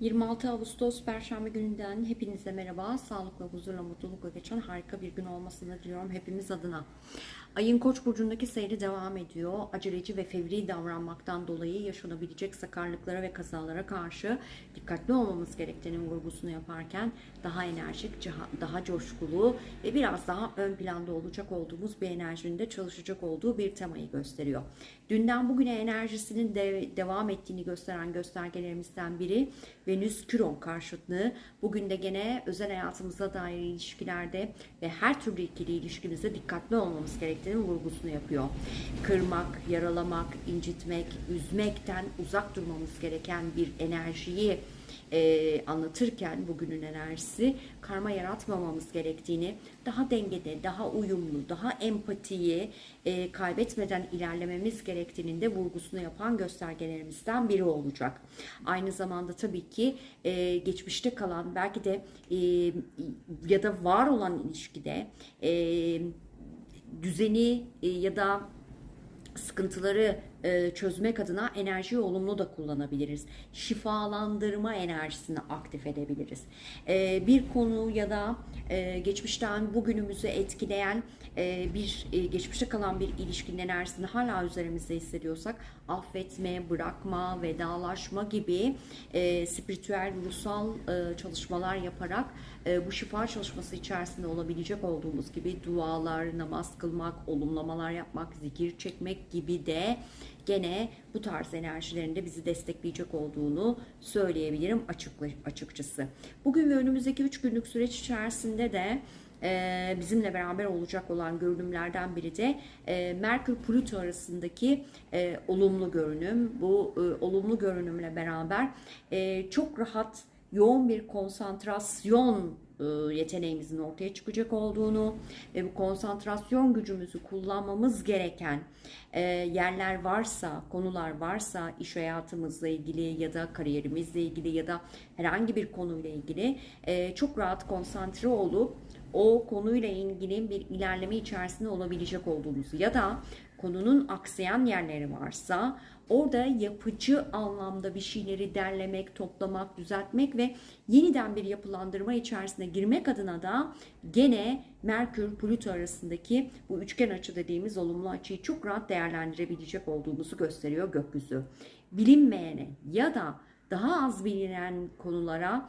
26 Ağustos Perşembe gününden hepinize merhaba. Sağlıkla, huzurla, mutlulukla geçen harika bir gün olmasını diliyorum hepimiz adına. Ayın Koç burcundaki seyri devam ediyor. Aceleci ve fevri davranmaktan dolayı yaşanabilecek sakarlıklara ve kazalara karşı dikkatli olmamız gerektiğinin vurgusunu yaparken daha enerjik, daha- coşkulu ve biraz daha ön planda olacak olduğumuz bir enerjinin de çalışacak olduğu bir temayı gösteriyor. Dünden bugüne enerjisinin de devam ettiğini gösteren göstergelerimizden biri Venüs Küron karşıtlığı. Bugün de gene özel hayatımıza dair ilişkilerde ve her türlü ikili ilişkimizde dikkatli olmamız gerektiğinin vurgusunu yapıyor. Kırmak, yaralamak, incitmek, üzmekten uzak durmamız gereken bir enerjiyi e, anlatırken bugünün enerjisi karma yaratmamamız gerektiğini, daha dengede, daha uyumlu, daha empatiyi e, kaybetmeden ilerlememiz gerektiğinin de vurgusunu yapan göstergelerimizden biri olacak. Aynı zamanda tabii ki e, geçmişte kalan belki de e, ya da var olan ilişkide e, düzeni e, ya da sıkıntıları e, çözmek adına enerjiyi olumlu da kullanabiliriz. Şifalandırma enerjisini aktif edebiliriz. E, bir konu ya da e, geçmişten bugünümüzü etkileyen e, bir e, geçmişte kalan bir ilişkinin enerjisini hala üzerimizde hissediyorsak affetme, bırakma, vedalaşma gibi spiritüel, ruhsal çalışmalar yaparak bu şifa çalışması içerisinde olabilecek olduğumuz gibi dualar, namaz kılmak, olumlamalar yapmak, zikir çekmek gibi de gene bu tarz enerjilerinde bizi destekleyecek olduğunu söyleyebilirim açıkçası. Bugün ve önümüzdeki 3 günlük süreç içerisinde de e, bizimle beraber olacak olan görünümlerden biri de e, Merkür Plüto arasındaki e, olumlu görünüm. Bu olumlu görünümle beraber çok rahat yoğun bir konsantrasyon e, yeteneğimizin ortaya çıkacak olduğunu ve bu konsantrasyon gücümüzü kullanmamız gereken e, yerler varsa, konular varsa iş hayatımızla ilgili ya da kariyerimizle ilgili ya da herhangi bir konuyla ilgili e, çok rahat konsantre olup o konuyla ilgili bir ilerleme içerisinde olabilecek olduğumuzu ya da konunun aksayan yerleri varsa orada yapıcı anlamda bir şeyleri derlemek, toplamak, düzeltmek ve yeniden bir yapılandırma içerisine girmek adına da gene Merkür Plüto arasındaki bu üçgen açı dediğimiz olumlu açıyı çok rahat değerlendirebilecek olduğumuzu gösteriyor gökyüzü. Bilinmeyene ya da daha az bilinen konulara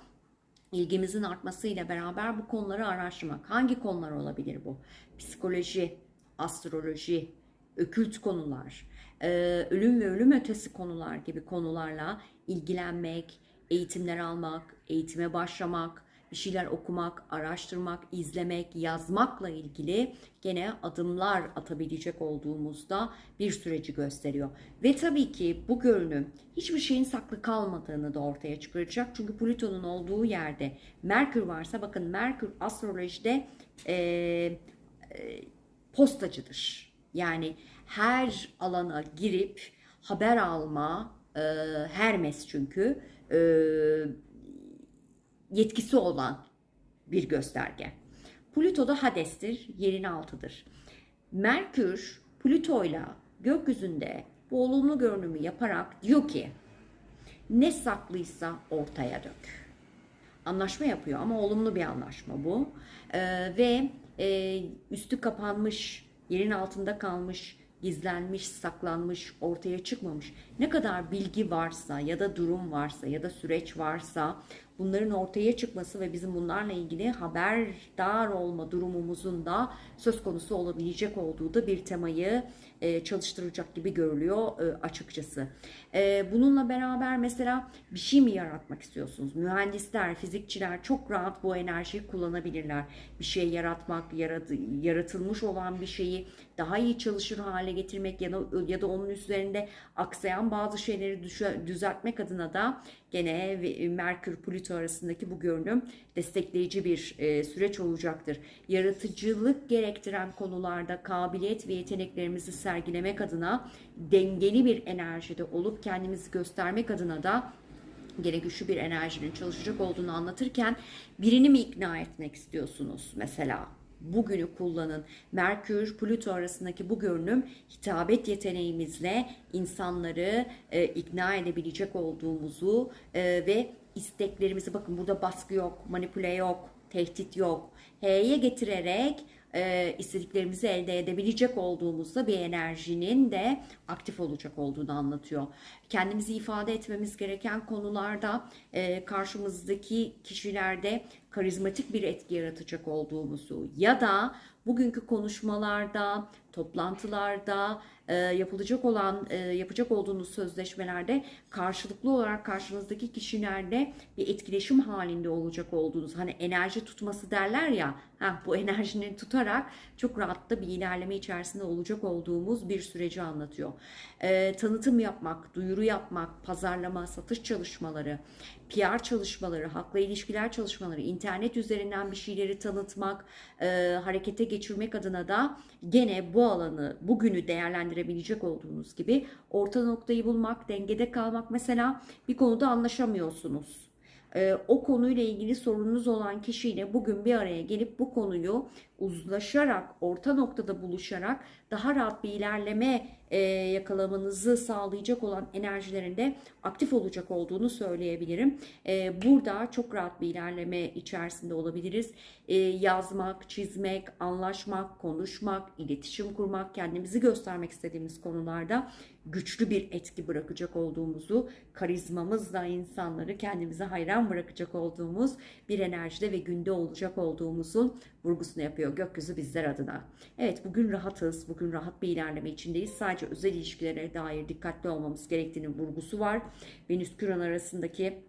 ilgimizin artmasıyla beraber bu konuları araştırmak. Hangi konular olabilir bu? Psikoloji, astroloji, ökült konular, e, ölüm ve ölüm ötesi konular gibi konularla ilgilenmek, eğitimler almak, eğitime başlamak, bir şeyler okumak, araştırmak, izlemek, yazmakla ilgili gene adımlar atabilecek olduğumuzda bir süreci gösteriyor. Ve tabii ki bu görünüm hiçbir şeyin saklı kalmadığını da ortaya çıkaracak. Çünkü Plüton'un olduğu yerde Merkür varsa bakın Merkür astrolojide e, e, postacıdır. Yani her alana girip haber alma, e, Hermes çünkü e, yetkisi olan bir gösterge. Plüto da Hades'tir, yerin altıdır. Merkür Plüto'yla gökyüzünde bu olumlu görünümü yaparak diyor ki ne saklıysa ortaya dök. Anlaşma yapıyor ama olumlu bir anlaşma bu. Ee, ve e, üstü kapanmış, yerin altında kalmış, gizlenmiş, saklanmış, ortaya çıkmamış. Ne kadar bilgi varsa ya da durum varsa ya da süreç varsa bunların ortaya çıkması ve bizim bunlarla ilgili haberdar olma durumumuzun da söz konusu olabilecek olduğu da bir temayı e, çalıştıracak gibi görülüyor e, açıkçası. E, bununla beraber mesela bir şey mi yaratmak istiyorsunuz? Mühendisler, fizikçiler çok rahat bu enerjiyi kullanabilirler. Bir şey yaratmak, yarat, yaratılmış olan bir şeyi daha iyi çalışır hale getirmek ya da ya da onun üzerinde aksayan bazı şeyleri düzeltmek adına da gene ve- Merkür Plüto arasındaki bu görünüm destekleyici bir e, süreç olacaktır. Yaratıcılık gerektiren konularda kabiliyet ve yeteneklerimizi sergilemek adına dengeli bir enerjide olup kendimizi göstermek adına da gene güçlü bir enerjinin çalışacak olduğunu anlatırken birini mi ikna etmek istiyorsunuz mesela? bugünü kullanın. Merkür, Plüto arasındaki bu görünüm hitabet yeteneğimizle insanları e, ikna edebilecek olduğumuzu e, ve isteklerimizi bakın burada baskı yok, manipüle yok, tehdit yok. H'ye getirerek e, istediklerimizi elde edebilecek olduğumuzda bir enerjinin de aktif olacak olduğunu anlatıyor. Kendimizi ifade etmemiz gereken konularda e, karşımızdaki kişilerde karizmatik bir etki yaratacak olduğumuzu ya da bugünkü konuşmalarda, toplantılarda e, yapılacak olan e, yapacak olduğunuz sözleşmelerde karşılıklı olarak karşınızdaki kişilerle bir etkileşim halinde olacak olduğunuz hani enerji tutması derler ya heh, bu enerjinin tutarak çok rahatla bir ilerleme içerisinde olacak olduğumuz bir süreci anlatıyor. E, tanıtım yapmak, duyuru yapmak, pazarlama, satış çalışmaları, PR çalışmaları, halkla ilişkiler çalışmaları, internet üzerinden bir şeyleri tanıtmak, e, harekete geçirmek adına da gene bu alanı, bugünü değerlendirebilecek olduğunuz gibi orta noktayı bulmak, dengede kalmak. Mesela bir konuda anlaşamıyorsunuz. E, o konuyla ilgili sorununuz olan kişiyle bugün bir araya gelip bu konuyu uzlaşarak, orta noktada buluşarak daha rahat bir ilerleme e, yakalamanızı sağlayacak olan enerjilerinde aktif olacak olduğunu söyleyebilirim. E, burada çok rahat bir ilerleme içerisinde olabiliriz. E, yazmak, çizmek, anlaşmak, konuşmak, iletişim kurmak, kendimizi göstermek istediğimiz konularda güçlü bir etki bırakacak olduğumuzu, karizmamızla insanları kendimize hayran bırakacak olduğumuz bir enerjide ve günde olacak olduğumuzun vurgusunu yapıyor gökyüzü bizler adına. Evet bugün rahatız, bugün rahat bir ilerleme içindeyiz. Sadece özel ilişkilere dair dikkatli olmamız gerektiğinin vurgusu var. Venüs Küran arasındaki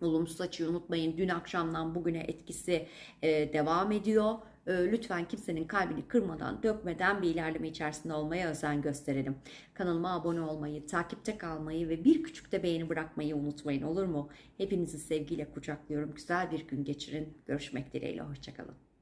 olumsuz açıyı unutmayın. Dün akşamdan bugüne etkisi e, devam ediyor. E, lütfen kimsenin kalbini kırmadan, dökmeden bir ilerleme içerisinde olmaya özen gösterelim. Kanalıma abone olmayı, takipte kalmayı ve bir küçük de beğeni bırakmayı unutmayın olur mu? Hepinizi sevgiyle kucaklıyorum. Güzel bir gün geçirin. Görüşmek dileğiyle. Hoşçakalın.